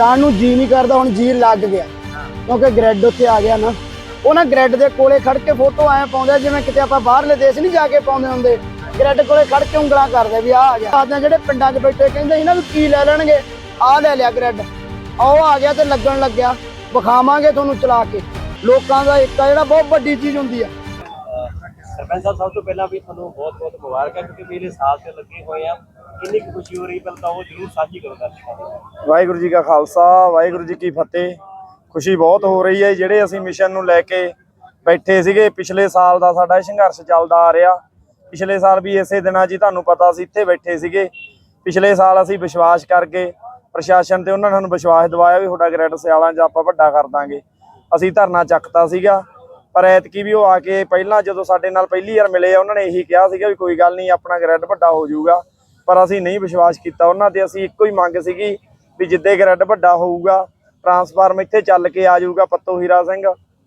ਜਾਣ ਨੂੰ ਜੀ ਨਹੀਂ ਕਰਦਾ, ਹੁਣ ਜੀ ਲੱਗ ਗਿਆ। ਕਿਉਂਕਿ ਗ੍ਰੈਡ ਉੱਥੇ ਆ ਗਿਆ ਨਾ। ਉਹ ਗ੍ਰੈਡ ਦੇ ਕੋਲੇ ਖੜ ਕੇ ਫੋਟੋ ਐ ਪਾਉਂਦੇ, ਜਿਵੇਂ ਕਿਤੇ ਆਪਾਂ ਬਾਹਰਲੇ ਦੇਸ਼ ਨਹੀਂ ਜਾ ਕੇ ਪਾਉਂਦੇ ਹੁੰਦੇ। ਗ੍ਰੈਡ ਕੋਲੇ ਖੜ ਕੇ ਉਂਗਲਾਂ ਕਰਦੇ ਵੀ ਆ ਆ ਗਿਆ। ਆਦਿਆਂ ਜਿਹੜੇ ਪਿੰਡਾਂ 'ਚ ਬੈਠੇ ਕਹਿੰਦੇ ਸੀ ਨਾ ਕੀ ਲੈ ਲੈਣਗੇ ਆ ਲੈ ਲਿਆ ਗ੍ਰੈਡ ਉਹ ਆ ਗਿਆ ਤੇ ਲੱਗਣ ਲੱਗਿਆ। ਵਿਖਾਵਾਂਗੇ ਤੁਹਾਨੂੰ ਚਲਾ ਕੇ। ਲੋਕਾਂ ਦਾ ਇੱਕ ਜਿਹੜਾ ਬਹੁਤ ਵੱਡੀ ਚੀਜ਼ ਹੁੰਦੀ ਆ। ਸਰਪੰਚ ਸਾਹਿਬ, ਸਭ ਤੋਂ ਪਹਿਲਾਂ ਵੀ ਤੁਹਾਨੂੰ ਬਹੁਤ ਬਹੁਤ ਮੁਬਾਰਕਾਂ, ਕਿਉਂਕਿ ਮੇਰੇ ਸਾਲ ਤੇ ਲੱਗੇ ਹੋਏ ਆ। ਕਿੰਨੀ ਕੁ ਖੁਸ਼ੀ ਹੋ ਰਹੀ ਪਹਿਲਾਂ ਤਾਂ ਉਹ ਜ਼ਰੂਰ ਸਾਂਝੀ ਕਰੋ ਦਰਸ਼ਕਾਂ ਨਾਲ ਵਾਹਿਗੁਰੂ ਜੀ ਕਾ ਖਾਲਸਾ, ਵਾਹਿਗੁਰੂ ਜੀ ਕੀ ਫਤਿਹ। ਖੁਸ਼ੀ ਬਹੁਤ ਹੋ ਰਹੀ ਹੈ ਜਿਹੜੇ ਅਸੀਂ ਮਿਸ਼ਨ ਨੂੰ ਲੈ ਕੇ ਬੈਠੇ ਸੀਗੇ, ਪਿਛਲੇ ਸਾਲ ਦਾ ਸਾਡਾ ਇਹ ਸੰਘਰਸ਼ ਚੱਲਦਾ ਆ ਰਿਹਾ। ਪਿਛਲੇ ਸਾਲ ਵੀ ਇਸੇ ਦਿਨਾਂ 'ਚ ਹੀ ਤੁਹਾਨੂੰ ਪਤਾ ਸੀ ਇੱਥੇ ਬੈਠੇ ਸੀਗੇ। ਪਿਛਲੇ ਸਾਲ ਅਸੀਂ ਵਿਸ਼ਵਾਸ ਕਰਕੇ ਪ੍ਰਸ਼ਾਸਨ ਤੇ ਉਹਨਾਂ ਨੇ ਸਾਨੂੰ ਵਿਸ਼ਵਾਸ ਦਿਵਾਇਆ ਵੀ ਤੁਹਾਡਾ ਗ੍ਰੈਡ ਸਿਆਲਾਂ 'ਚ ਆਪਾਂ ਵੱਡਾ ਕਰ ਦਾਂਗੇ। ਅਸੀਂ ਧਰਨਾ ਚੱਕਤਾ ਸੀਗਾ। ਪਰ ਐਤਕੀ ਵੀ ਉਹ ਆ ਕੇ ਪਹਿਲਾਂ ਜਦੋਂ ਸਾਡੇ ਨਾਲ ਪਹਿਲੀ ਵਾਰ ਮਿਲੇ ਆ, ਉਹਨਾਂ ਨੇ ਇਹੀ ਕਿਹਾ ਸੀਗਾ ਵੀ ਕੋਈ ਗੱਲ ਨਹੀਂ, ਆਪਣਾ ਗ੍ਰੈਡ ਵੱਡਾ ਹੋ ਜਾਊਗਾ। ਪਰ ਅਸੀਂ ਨਹੀਂ ਵਿਸ਼ਵਾਸ ਕੀਤਾ। ਉਹਨਾਂ ਤੇ ਅਸੀਂ ਇੱਕੋ ਹੀ ਮੰਗ ਸੀਗੀ ਵੀ ਜਿੱਦੇ ਗ੍ਰੈਡ ਵੱਡਾ ਹੋਊਗਾ, ਟਰਾਂਸਫਾਰਮ ਇੱਥੇ ਚੱਲ ਕੇ ਆ ਜਾਊਗਾ ਪੱਤੋ ਹੀਰਾ ਸਿੰਘ।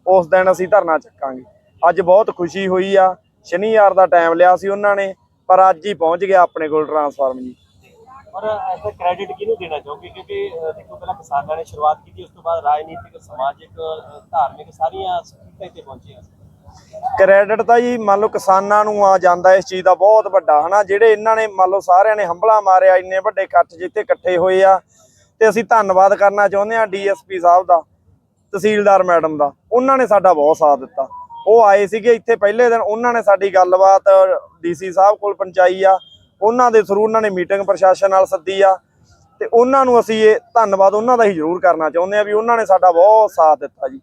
ਉਸ ਦਿਨ ਅਸੀਂ ਧਰਨਾ ਚੱਕਾਂਗੇ। ਅੱਜ ਬਹੁਤ ਖੁਸ਼ੀ ਹੋਈ ਆ। ਸ਼ਨੀਵਾਰ ਦਾ ਟਾਈਮ ਲਿਆ ਸੀ ਉਹਨਾਂ ਨੇ, ਪਰ ਅੱਜ ਹੀ ਪਹੁੰਚ ਗਿਆ ਆਪਣੇ ਕੋਲ ਟਰਾਂਸਫਾਰਮ ਜੀ। ਔਰ ਐਸਾ ਕ੍ਰੈਡਿਟ ਕਿਹਨੂੰ ਦੇਣਾ ਚਾਹੋਗੇ? ਕਿਉਂਕਿ ਦੇਖੋ, ਪਹਿਲਾਂ ਕਿਸਾਨਾਂ ਨੇ ਸ਼ੁਰੂਆਤ ਕੀਤੀ, ਉਸ ਤੋਂ ਬਾਅਦ ਰਾਜਨੀਤਿਕ, ਸਮਾਜਿਕ ਧਾਰਮਿਕ ਸਾਰੀਆਂ ਸਹੂਲਤਾਂ ਇੱਥੇ ਪਹੁੰਚੀਆਂ ਕ੍ਰੈਡਿਟ ਤਾਂ ਜੀ ਮੰਨ ਲਓ ਕਿਸਾਨਾਂ ਨੂੰ ਆ ਜਾਂਦਾ ਇਸ ਚੀਜ਼ ਦਾ ਬਹੁਤ ਵੱਡਾ, ਹਨਾ? ਜਿਹੜੇ ਇਹਨਾਂ ਨੇ ਮੰਨ ਲਓ ਸਾਰਿਆਂ ਨੇ ਹੰਬਲਾ ਮਾਰਿਆ, ਇੰਨੇ ਵੱਡੇ ਇਕੱਠ ਜਿੱਥੇ ਇਕੱਠੇ ਹੋਏ ਆ। ਤੇ ਅਸੀਂ ਧੰਨਵਾਦ ਕਰਨਾ ਚਾਹੁੰਦੇ ਆ ਡੀਐਸਪੀ ਸਾਹਿਬ ਦਾ, ਤਹਿਸੀਲਦਾਰ ਮੈਡਮ ਦਾ। ਉਹਨਾਂ ਨੇ ਸਾਡਾ ਬਹੁਤ ਸਾਥ ਦਿੱਤਾ। ਉਹ ਆਏ ਸੀਗੇ ਇੱਥੇ ਪਹਿਲੇ ਦਿਨ, ਉਹਨਾਂ ਨੇ ਸਾਡੀ ਗੱਲਬਾਤ, ਡੀਸੀ ਸਾਹਿਬ ਕੋਲ ਪਹੁੰਚਾਈ ਆ। ਉਹਨਾਂ ਦੇ ਥਰੂ ਉਹਨਾਂ ਨੇ ਮੀਟਿੰਗ ਪ੍ਰਸ਼ਾਸਨ ਨਾਲ ਸੱਦੀ ਆ। ਤੇ ਉਹਨਾਂ ਨੂੰ ਅਸੀਂ ਇਹ ਧੰਨਵਾਦ ਉਹਨਾਂ ਦਾ ਹੀ ਜ਼ਰੂਰ ਕਰਨਾ ਚਾਹੁੰਦੇ ਆ ਵੀ ਉਹਨਾਂ ਨੇ ਸਾਡਾ ਬਹੁਤ ਸਾਥ ਦਿੱਤਾ ਜੀ।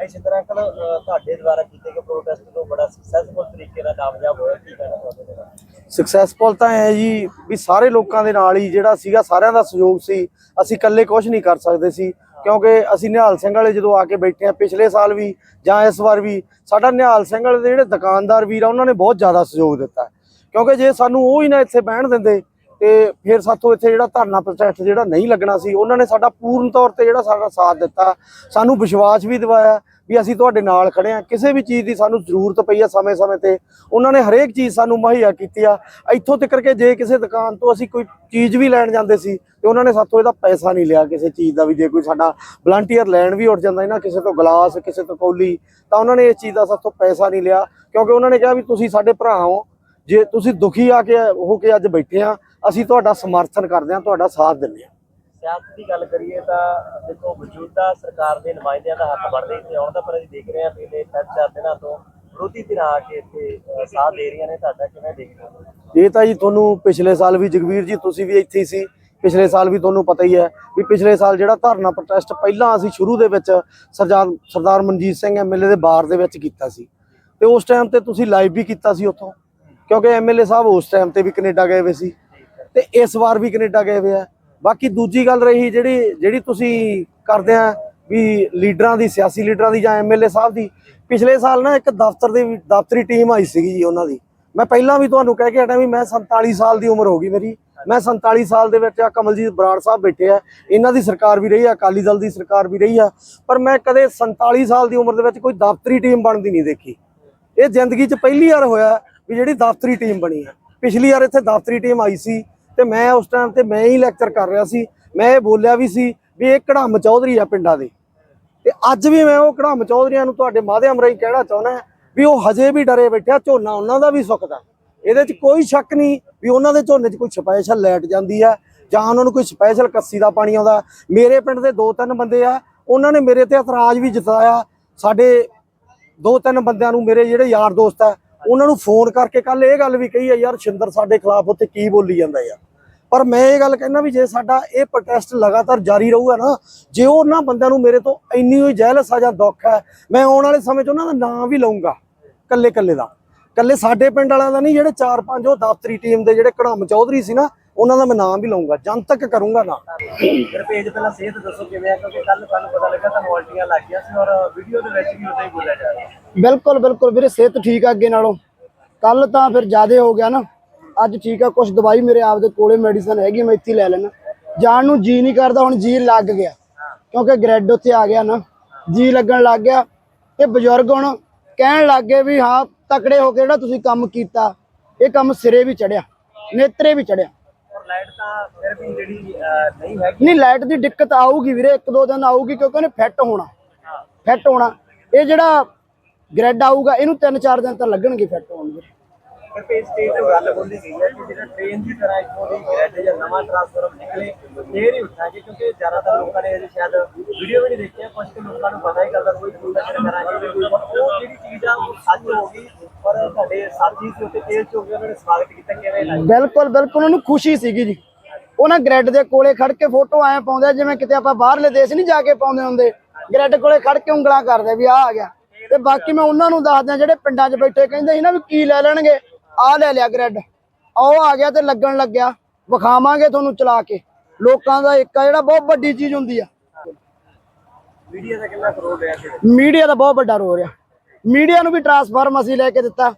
ਇਸੇ ਤਰ੍ਹਾਂ ਅੰਕਲ ਤੁਹਾਡੇ ਦੁਆਰਾ ਕੀਤੇ ਗਏ ਪ੍ਰੋਟੈਸਟ ਤੋਂ ਬੜਾ ਸਕਸੈਸਫੁਲ ਤਰੀਕੇ ਨਾਲ ਕਾਮਯਾਬ ਹੋਇਆ, ਕੀ ਕਹਿਣਾ ਚਾਹੁੰਦੇ ਸਕਸੈਸਫੁਲ ਤਾਂ ਹੈ ਜੀ ਵੀ ਸਾਰੇ ਲੋਕਾਂ ਦੇ ਨਾਲ ਹੀ ਜਿਹੜਾ ਸੀਗਾ ਸਾਰਿਆਂ ਦਾ ਸਹਿਯੋਗ ਸੀ, ਅਸੀਂ ਇਕੱਲੇ ਕੁਝ ਨਹੀਂ ਕਰ ਸਕਦੇ ਸੀ, ਕਿਉਂਕਿ ਅਸੀਂ ਨਿਹਾਲ ਸਿੰਘ ਵਾਲੇ ਜਦੋਂ ਆ ਕੇ ਬੈਠੇ ਆ ਪਿਛਲੇ ਸਾਲ ਵੀ ਜਾਂ ਇਸ ਵਾਰ ਵੀ, ਸਾਡਾ ਨਿਹਾਲ ਸਿੰਘ ਵਾਲੇ ਦੇ ਜਿਹੜੇ ਦੁਕਾਨਦਾਰ ਵੀਰ ਆ, ਉਹਨਾਂ ਨੇ ਬਹੁਤ ਜ਼ਿਆਦਾ ਸਹਿਯੋਗ ਦਿੱਤਾ ਕਿਉਂਕਿ ਜੇ ਸਾਨੂੰ ਉਹ ਹੀ ਨਾ ਇੱਥੇ ਬਹਿਣ ਦਿੰਦੇ ਤੇ ਫਿਰ ਸਾਥੋਂ ਇੱਥੇ ਜਿਹੜਾ ਧਰਨਾ ਪ੍ਰੋਟੈਸਟ ਜਿਹੜਾ ਨਹੀਂ ਲੱਗਣਾ ਸੀ, ਉਹਨਾਂ ਨੇ ਸਾਡਾ ਪੂਰਨ ਤੌਰ ਤੇ ਜਿਹੜਾ ਸਾਡਾ ਸਾਥ ਦਿੱਤਾ। ਸਾਨੂੰ ਵਿਸ਼ਵਾਸ ਵੀ ਦਿਵਾਇਆ ਵੀ ਅਸੀਂ ਤੁਹਾਡੇ ਨਾਲ ਖੜੇ ਆ ਕਿਸੇ ਵੀ ਚੀਜ਼ ਦੀ ਸਾਨੂੰ ਜ਼ਰੂਰਤ ਪਈ ਆ ਸਮੇਂ-ਸਮੇਂ ਤੇ। ਉਹਨਾਂ ਨੇ ਹਰੇਕ ਚੀਜ਼ ਸਾਨੂੰ ਮੁਹੱਈਆ ਕੀਤੀ ਆ। ਇੱਥੋਂ ਤੱਕ ਕਿ ਜੇ ਕਿਸੇ ਦੁਕਾਨ ਤੋਂ ਅਸੀਂ ਕੋਈ ਚੀਜ਼ ਵੀ ਲੈਣ ਜਾਂਦੇ ਸੀ ਤੇ ਉਹਨਾਂ ਨੇ ਸਾਥੋਂ ਇਹਦਾ ਪੈਸਾ ਨਹੀਂ ਲਿਆ ਕਿਸੇ ਚੀਜ਼ ਦਾ ਵੀ। ਜੇ ਕੋਈ ਸਾਡਾ ਵਲੰਟੀਅਰ ਲੈਣ ਵੀ ਉੱਠ ਜਾਂਦਾ ਸੀ ਨਾ, ਕਿਸੇ ਤੋਂ ਗਲਾਸ, ਕਿਸੇ ਤੋਂ ਕੌਲੀ, ਤਾਂ ਉਹਨਾਂ ਨੇ ਇਸ ਚੀਜ਼ ਦਾ ਸਾਥੋਂ ਪੈਸਾ ਨਹੀਂ ਲਿਆ। ਕਿਉਂਕਿ ਉਹਨਾਂ ਨੇ ਕਿਹਾ ਵੀ ਤੁਸੀਂ ਸਾਡੇ ਭਰਾ ਹੋ। ਜੇ ਤੁਸੀਂ ਦੁਖੀ ਆ ਕੇ ਹੋ ਕੇ ਅੱਜ ਬੈਠੇ ਆ ਅਸੀਂ ਤੁਹਾਡਾ ਸਮਰਥਨ ਕਰਦੇ ਆ ਤੁਹਾਡਾ ਸਾਥ ਦਿੰਦੇ ਆ ਸਿਆਸਤ ਦੀ ਗੱਲ ਕਰੀਏ ਤਾਂ ਦੇਖੋ ਮੌਜੂਦਾ ਸਰਕਾਰ ਦੇ ਨੁਮਾਇੰਦਿਆਂ ਦਾ ਹੱਕ ਬਣਦਾ ਇੱਥੇ ਆਉਣ ਦਾ ਪਰ ਅਸੀਂ ਦੇਖ ਰਹੇ ਹਾਂ ਪਿਛਲੇ ਤਿੰਨ ਚਾਰ ਦਿਨਾਂ ਤੋਂ ਵਿਰੋਧੀ ਧਿਰਾਂ ਆ ਕੇ ਇੱਥੇ ਸਾਥ ਦੇ ਰਹੀਆਂ ਨੇ ਤੁਹਾਡਾ ਕਿਵੇਂ ਦੇਖਦੇ ਹੋ? ਇਹ ਤਾਂ ਜੀ ਤੁਹਾਨੂੰ ਪਿਛਲੇ ਸਾਲ ਵੀ ਜਗਵੀਰ ਜੀ ਤੁਸੀਂ ਵੀ ਇੱਥੇ ਹੀ ਸੀ। ਪਿਛਲੇ ਸਾਲ ਵੀ ਤੁਹਾਨੂੰ ਪਤਾ ਹੀ ਹੈ ਵੀ ਪਿਛਲੇ ਸਾਲ ਜਿਹੜਾ ਧਰਨਾ ਪ੍ਰੋਟੈਸਟ ਪਹਿਲਾਂ ਅਸੀਂ ਸ਼ੁਰੂ ਦੇ ਵਿੱਚ ਸਰਦਾਰ ਸਰਦਾਰ ਮਨਜੀਤ ਸਿੰਘ ਐਮਐਲਏ ਦੇ ਬਾਰ ਦੇ ਵਿੱਚ ਕੀਤਾ ਸੀ। ਤੇ ਉਸ ਟਾਈਮ ਤੇ ਤੁਸੀਂ ਲਾਈਵ ਵੀ ਕੀਤਾ ਸੀ ਉੱਥੋਂ। ਕਿਉਂਕਿ ਐਮਐਲਏ ਸਾਹਿਬ ਉਸ ਟਾਈਮ ਤੇ ਵੀ ਕੈਨੇਡਾ ਗਏ ਹੋਏ ਸੀ। ਤੇ ਇਸ ਵਾਰ ਵੀ ਕੈਨੇਡਾ ਗਏ ਹੋਏ ਆ। ਬਾਕੀ ਦੂਜੀ ਗੱਲ ਰਹੀ ਜਿਹੜੀ ਜਿਹੜੀ ਤੁਸੀਂ ਕਰਦੇ ਆ ਵੀ ਲੀਡਰਾਂ ਦੀ, ਸਿਆਸੀ ਲੀਡਰਾਂ ਦੀ ਜਾਂ ਐਮਐਲਏ ਸਾਹਿਬ ਦੀ, ਪਿਛਲੇ ਸਾਲ ਨਾ ਇੱਕ ਦਫ਼ਤਰ ਦੇ ਵੀ- ਦਫ਼ਤਰੀ ਟੀਮ ਆਈ ਸੀਗੀ ਜੀ ਉਹਨਾਂ ਦੀ। ਮੈਂ ਪਹਿਲਾਂ ਵੀ ਤੁਹਾਨੂੰ ਕਹਿ ਕੇ ਹਟਿਆ ਵੀ ਮੈਂ 47 ਸਾਲ ਦੀ ਉਮਰ ਹੋ ਗਈ ਮੇਰੀ। ਮੈਂ 47 ਸਾਲ ਦੇ ਵਿੱਚ ਆ ਕਮਲਜੀਤ ਬਰਾੜ ਸਾਹਿਬ ਬੈਠੇ ਆ। ਇਹਨਾਂ ਦੀ ਸਰਕਾਰ ਵੀ ਰਹੀ ਆ, ਅਕਾਲੀ ਦਲ ਦੀ ਸਰਕਾਰ ਵੀ ਰਹੀ ਆ। ਪਰ ਮੈਂ ਕਦੇ 47 ਸਾਲ ਦੀ ਉਮਰ ਦੇ ਵਿੱਚ ਕੋਈ ਦਫ਼ਤਰੀ ਟੀਮ ਬਣਦੀ ਨਹੀਂ ਦੇਖੀ। ਇਹ ਜ਼ਿੰਦਗੀ 'ਚ ਪਹਿਲੀ ਵਾਰ ਹੋਇਆ ਵੀ ਜਿਹੜੀ ਦਫ਼ਤਰੀ ਟੀਮ ਬਣੀ ਆ। ਪਿਛਲੀ ਵਾਰ ਇੱਥੇ ਦਫ਼ਤਰੀ ਟੀਮ ਆਈ ਸੀ। ਤੇ ਮੈਂ ਉਸ ਟਾਈਮ ਤੇ ਮੈਂ ਹੀ ਲੈਕਚਰ ਕਰ ਰਿਹਾ ਸੀ, ਮੈਂ ਇਹ ਬੋਲਿਆ ਵੀ ਸੀ ਵੀ ਇਹ ਕੜਾਮ ਚੌਧਰੀ ਆ ਪਿੰਡਾਂ ਦੇ। ਤੇ ਅੱਜ ਵੀ ਮੈਂ ਉਹ ਕੜਾਮ ਚੌਧਰੀਆਂ ਨੂੰ ਤੁਹਾਡੇ ਮਾਧਿਅਮ ਰਾਹੀਂ ਕਹਿਣਾ ਚਾਹੁੰਦਾ ਵੀ ਉਹ ਹਜੇ ਵੀ ਡਰੇ ਬੈਠਿਆ ਝੋਨਾ ਉਹਨਾਂ ਦਾ ਵੀ ਸੁੱਕਦਾ। ਇਹਦੇ 'ਚ ਕੋਈ ਸ਼ੱਕ ਨਹੀਂ ਵੀ ਉਹਨਾਂ ਦੇ ਝੋਨੇ 'ਚ ਕੋਈ ਸਪੈਸ਼ਲ ਲਾਈਟ ਜਾਂਦੀ ਹੈ ਜਾਂ ਉਹਨਾਂ ਨੂੰ ਕੋਈ ਸਪੈਸ਼ਲ ਕੱਸੀ ਦਾ ਪਾਣੀ ਆਉਂਦਾ। ਮੇਰੇ ਪਿੰਡ ਦੇ ਦੋ ਤਿੰਨ ਬੰਦੇ ਆ, ਉਹਨਾਂ ਨੇ ਮੇਰੇ ਤੇ ਇਤਰਾਜ਼ ਵੀ ਜਤਾਇਆ। ਸਾਡੇ ਦੋ ਤਿੰਨ ਬੰਦਿਆਂ ਨੂੰ ਮੇਰੇ ਜਿਹੜੇ ਯਾਰ ਦੋਸਤ ਆ, ਉਹਨਾਂ ਨੂੰ ਫੋਨ ਕਰਕੇ ਕੱਲ ਇਹ ਗੱਲ ਵੀ ਕਹੀ ਆ, ਯਾਰ ਸ਼ਿੰਦਰ ਸਾਡੇ ਖਿਲਾਫ ਉੱਥੇ ਕੀ ਬੋਲੀ ਜਾਂਦਾ ਯਾਰ? ਪਰ ਮੈਂ ਇਹ ਗੱਲ ਕਹਿੰਦਾ ਵੀ ਜੇ ਸਾਡਾ ਇਹ ਪ੍ਰੋਟੈਸਟ ਲਗਾਤਾਰ ਜਾਰੀ ਰਹੂਗਾ ਨਾ ਜੇ ਉਹਨਾਂ ਬੰਦਿਆਂ ਨੂੰ ਮੇਰੇ ਤੋਂ ਇੰਨੀ ਹੋਈ ਜਹਿਲਸ ਆ ਜਾਂ ਦੁੱਖ ਹੈ ਮੈਂ ਆਉਣ ਵਾਲੇ ਸਮੇਂ 'ਚ ਉਹਨਾਂ ਦਾ ਨਾਂ ਵੀ ਲਵਾਂਗਾ ਕੱਲੇ ਕੱਲੇ ਦਾ। ਕੱਲੇ ਸਾਡੇ ਪਿੰਡ ਵਾਲਿਆਂ ਦਾ ਨਹੀਂ ਜਿਹੜੇ ਚਾਰ ਪੰਜ ਉਹ ਦਫ਼ਤਰੀ ਟੀਮ ਦੇ ਜਿਹੜੇ ਕੜਮ ਚੌਧਰੀ ਸੀ ਨਾ ਉਹਨਾਂ ਦਾ ਮੈਂ ਨਾਮ ਵੀ ਲਵਾਂਗਾ ਜਨਤਕ ਕਰੂੰਗਾ ਨਾ। ਫਿਰ ਪੇਜ ਪਹਿਲਾਂ ਸਿਹਤ ਦੱਸੋ ਕਿਵੇਂ ਆ ਕਿਉਂਕਿ ਕੱਲ ਸਾਨੂੰ ਪਤਾ ਲੱਗਾ ਤੁਹਾਨੂੰ ਉਲਟੀਆਂ ਲੱਗ ਗਿਆ ਸੀ ਔਰ ਵੀਡੀਓ ਦੇ ਵਿੱਚ ਵੀ ਉਦਾਂ ਹੀ ਬੋਲਿਆ ਜਾ ਰਿਹਾ। ਬਿਲਕੁਲ ਬਿਲਕੁਲ ਵੀਰੇ ਸਿਹਤ ਠੀਕ ਆ ਅੱਗੇ ਨਾਲੋਂ। ਕੱਲ ਤਾਂ ਫਿਰ ਜ਼ਿਆਦਾ ਹੋ ਗਿਆ ਨਾ। ਅੱਜ ਠੀਕ ਆ ਕੁਝ ਦਵਾਈ ਮੇਰੇ ਆਪ ਦੇ ਕੋਲੇ ਮੈਡੀਸਨ ਹੈਗੀ ਮੈਂ ਇੱਥੇ ਲੈ ਲੈਣਾ ਜਾਣ ਨੂੰ ਜੀ ਨਹੀਂ ਕਰਦਾ ਹੁਣ ਜੀ ਲੱਗ ਗਿਆ। ਕਿਉਂਕਿ ਗ੍ਰੈਡ ਉੱਥੇ ਆ ਗਿਆ ਨਾ। ਜੀ ਲੱਗਣ ਲੱਗ ਗਿਆ। ਤੇ ਬਜ਼ੁਰਗ ਹੁਣ ਕਹਿਣ ਲੱਗ ਗਏ ਵੀ ਹਾਂ ਤਕੜੇ ਹੋ ਕੇ ਜਿਹੜਾ ਤੁਸੀਂ ਕੰਮ ਕੀਤਾ ਇਹ ਕੰਮ ਸਿਰੇ ਵੀ ਚੜਿਆ ਨੇਤਰੇ ਵੀ ਚੜਿਆ। ਔਰ ਲਾਈਟ ਤਾਂ ਫਿਰ ਵੀ ਜਿਹੜੀ ਅਹ, ਨਹੀਂ ਹੈਗੀ। ਨਹੀਂ ਲਾਈਟ ਦੀ ਦਿੱਕਤ ਆਊਗੀ ਵੀਰੇ ਇੱਕ ਦੋ ਦਿਨ ਆਊਗੀ ਕਿਉਂਕਿ ਉਹਨੇ ਫਿੱਟ ਹੋਣਾ। ਫਿੱਟ ਹੋਣਾ। ਇਹ ਜਿਹੜਾ ਗ੍ਰੈਡ ਆਊਗਾ ਇਹਨੂੰ 3-4 ਦਿਨ ਤਾਂ ਲੱਗਣਗੇ ਫਿੱਟ ਹੋਣ ਵੀਰੇ। ਫਿਰ ਪੇ ਸਟੇਜ ਤੇ ਗੱਲ ਬੋਲੀ ਗਈ ਹੈ ਕਿ ਜਿਹੜਾ ਟ੍ਰੇਨ ਦੀ ਤਰ੍ਹਾਂ ਇੱਥੋਂ ਦੀ ਗ੍ਰੈਡ ਜਾਂ ਨਵਾਂ ਟ੍ਰਾਂਸਫਾਰਮ ਨਿਕਲੇ, ਫੇਰ ਹੀ ਉੱਠਾਂਗੇ ਕਿਉਂਕਿ ਜ਼ਿਆਦਾਤਰ ਲੋਕਾਂ ਨੇ ਅਜੇ ਸ਼ਾਇਦ ਵੀਡੀਓ ਵੀ ਨਹੀਂ ਦੇਖਿਆ ਕੁਝ ਕੁ ਲੋਕਾਂ ਨੂੰ ਪਤਾ ਹੀ ਗੱਲ ਦਾ ਕੋਈ ਪੂਰਾ ਕਰਾਂਗੇ। ਉਹ ਜਿਹੜੀ ਚੀਜ਼ ਆ, ਉਹ ਸੱਚ ਹੋ ਗਈ, ਪਰ ਤੁਹਾਡੇ ਸਾਥੀ ਸੀ ਉੱਥੇ ਤੇਲ ਚੋਕ ਉਹਨਾਂ ਨੇ ਸਵਾਗਤ ਕੀਤਾ, ਕਿਵੇਂ ਲੱਗਾ ਬਿਲਕੁਲ ਬਿਲਕੁਲ, ਉਹਨੂੰ ਖੁਸ਼ੀ ਸੀਗੀ ਜੀ। ਉਹਨਾਂ ਗ੍ਰੈਡ ਦੇ ਕੋਲੇ ਖੜ ਕੇ ਫੋਟੋ ਐ ਪਾਉਂਦੇ ਜਿਵੇਂ ਕਿਤੇ ਆਪਾਂ ਬਾਹਰਲੇ ਦੇਸ਼ ਨਹੀਂ ਜਾ ਕੇ ਪਾਉਂਦੇ ਹੁੰਦੇ। ਗ੍ਰੈਡ ਕੋਲੇ ਖੜ ਕੇ ਉਂਗਲਾਂ ਕਰਦੇ ਵੀ ਆਹ ਆ ਗਿਆ। ਤੇ ਬਾਕੀ ਮੈਂ ਉਹਨਾਂ ਨੂੰ ਦੱਸਦਾ, ਜਿਹੜੇ ਪਿੰਡਾਂ 'ਚ ਬੈਠੇ, ਕਹਿੰਦੇ ਸੀ ਨਾ ਵੀ ਕੀ ਲੈ ਲੈਣਗੇ। ਆਹ ਲੈ ਲਿਆ ਗ੍ਰੈਡ। ਉਹ ਆ ਗਿਆ ਤੇ ਲੱਗਣ ਲੱਗਿਆ। ਵਿਖਾਵਾਂਗੇ ਤੁਹਾਨੂੰ ਚਲਾ ਕੇ। ਲੋਕਾਂ ਦਾ ਇੱਕ ਆ ਜਿਹੜਾ ਬਹੁਤ ਵੱਡੀ ਚੀਜ਼ ਹੁੰਦੀ ਆ। ਮੀਡੀਆ ਦਾ ਕਿੰਨਾ ਕਰੋੜ ਰਿਹਾ ਮੀਡੀਆ ਦਾ ਬਹੁਤ ਵੱਡਾ ਰੋਲ ਆ। ਮੀਡੀਆ ਨੂੰ ਵੀ ਟਰਾਂਸਫਾਰਮ ਅਸੀਂ ਲੈ ਕੇ ਦਿੱਤਾ।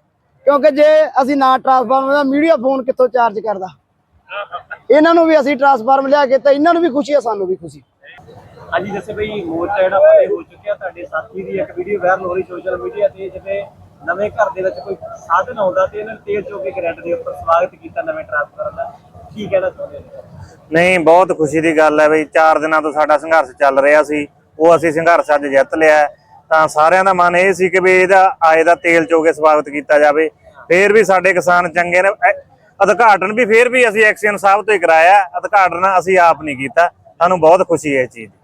ਕਿਉਂਕਿ ਜੇ ਅਸੀਂ ਨਾ ਟਰਾਂਸਫਾਰਮ ਦਾ ਮੀਡੀਆ ਫੋਨ ਕਿੱਥੋਂ ਚਾਰਜ ਕਰਦਾ? ਇਹਨਾਂ ਨੂੰ ਵੀ ਅਸੀਂ ਟਰਾਂਸਫਾਰਮ ਲਿਆ ਕੇ ਤਾਂ ਇਹਨਾਂ ਨੂੰ ਵੀ ਖੁਸ਼ੀ ਆ ਸਾਨੂੰ ਵੀ ਖੁਸ਼ੀ। ਹਾਂਜੀ ਜੈਸੇ ਬਈ ਮੋਰਚਾ ਜਿਹੜਾ ਫਤਿਹ ਹੋ ਚੁੱਕਿਆ ਤੁਹਾਡੇ ਸਾਥੀ ਦੀ ਇੱਕ ਵੀਡੀਓ ਵਾਇਰਲ ਹੋ ਰਹੀ ਸੋਸ਼ਲ ਮੀਡੀਆ ਤੇ ਜਿਵੇਂ ਨਵੇਂ ਘਰ ਦੇ ਵਿੱਚ ਕੋਈ ਸਾਧਨ ਆਉਂਦਾ ਤੇ ਇਹਨਾਂ ਨੇ ਤੇਲ ਚੋਕੇ ਗ੍ਰੈਡ ਦੇ ਉੱਪਰ ਸਵਾਗਤ ਕੀਤਾ ਨਵੇਂ ਟ੍ਰਾਂਸਫਰ ਦਾ। ਕੀ ਕਹਿਣਾ ਚਾਹੁੰਦੇ ਹੋ? ਨਹੀਂ, ਬਹੁਤ ਖੁਸ਼ੀ ਦੀ ਗੱਲ ਹੈ ਬਈ 4 ਦਿਨਾਂ ਤੋਂ ਸਾਡਾ ਸੰਘਰਸ਼ ਚੱਲ ਰਿਹਾ ਸੀ। ਉਹ ਅਸੀਂ ਸੰਘਰਸ਼ ਅੱਜ ਜਿੱਤ ਲਿਆ ਤਾਂ ਸਾਰਿਆਂ ਦਾ ਮਨ ਇਹ ਸੀ ਕਿ ਵੀ ਇਹਦਾ, ਆਏ ਦਾ ਤੇਲ ਚੋ ਕੇ ਸਵਾਗਤ ਕੀਤਾ ਜਾਵੇ। ਫੇਰ ਵੀ ਸਾਡੇ ਕਿਸਾਨ ਚੰਗੇ ਨੇ। ਐ- ਉਦਘਾਟਨ ਵੀ ਫੇਰ ਵੀ ਅਸੀਂ ਐਕਸੀਅਨ ਸਾਹਿਬ ਤੋਂ ਹੀ ਕਰਾਇਆ। ਹੈ। ਉਦਘਾਟਨ ਅਸੀਂ ਆਪ ਨਹੀਂ ਕੀਤਾ। ਸਾਨੂੰ ਬਹੁਤ ਖੁਸ਼ੀ ਹੈ ਇਸ ਚੀਜ਼ ਦੀ।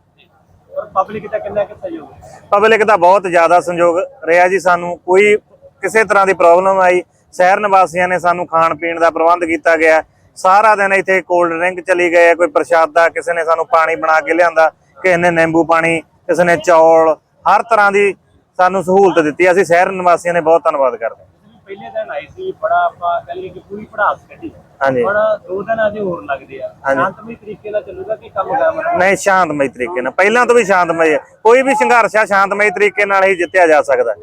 ਪਬਲਿਕ ਦਾ ਕਿੰਨਾ ਕੁ ਸਹਿਯੋਗ ਪਬਲਿਕ ਦਾ ਬਹੁਤ ਜ਼ਿਆਦਾ ਸੰਯੋਗ ਰਿਹਾ ਜੀ ਸਾਨੂੰ। ਕੋਈ ਕਿਸੇ ਤਰ੍ਹਾਂ ਦੀ ਪ੍ਰੋਬਲਮ ਆਈ, ਸ਼ਹਿਰ ਨਿਵਾਸੀਆਂ ਨੇ ਸਾਨੂੰ ਖਾਣ ਪੀਣ ਦਾ ਪ੍ਰਬੰਧ ਕੀਤਾ ਗਿਆ। ਸਾਰਾ ਦਿਨ ਇੱਥੇ ਕੋਲਡ ਡਰਿੰਕ ਚਲੀ ਗਏ, ਕੋਈ ਪ੍ਰਸ਼ਾਦਾ, ਕਿਸੇ ਨੇ ਸਾਨੂੰ ਪਾਣੀ ਬਣਾ ਕੇ ਲਿਆਂਦਾ, ਕਿਸੇ ਨੇ ਨਿੰਬੂ ਪਾਣੀ, ਕਿਸੇ ਨੇ ਚੌਲ, ਹਰ ਤਰ੍ਹਾਂ ਦੀ ਸਾਨੂੰ ਸਹੂਲਤ ਦਿੱਤੀ। ਅਸੀਂ ਸ਼ਹਿਰ ਨਿਵਾਸੀਆਂ ਨੇ ਬਹੁਤ ਧੰਨਵਾਦ ਕਰਦੇ ਹਾਂ। ਪਹਿਲੇ ਦਿਨ ਆਏ ਸੀ ਬੜਾ ਆਪਾਂ ਕਹਿ ਲਈਏ ਕਿ ਪੂਰੀ ਪੜਾਸ ਕੱਢੀ। ਹਾਂਜੀ। ਹੁਣ ਦੋ ਦਿਨ ਅਜੇ ਹੋਰ ਲੱਗਦੇ ਆ। ਹਾਂਜੀ। ਸ਼ਾਂਤਮਈ ਤਰੀਕੇ ਨਾਲ ਚੱਲੂਗਾ ਕਿ ਕੰਮ ਕਰਾਂਗੇ ਨਹੀਂ ਸ਼ਾਂਤਮਈ ਤਰੀਕੇ ਨਾਲ। ਪਹਿਲਾਂ ਤੋਂ ਵੀ ਸ਼ਾਂਤਮਈ ਹੈ। ਕੋਈ ਵੀ ਸੰਘਰਸ਼ ਆ ਸ਼ਾਂਤਮਈ ਤਰੀਕੇ ਨਾਲ ਹੀ ਜਿੱਤਿਆ ਜਾ ਸਕਦਾ। ਹੈ।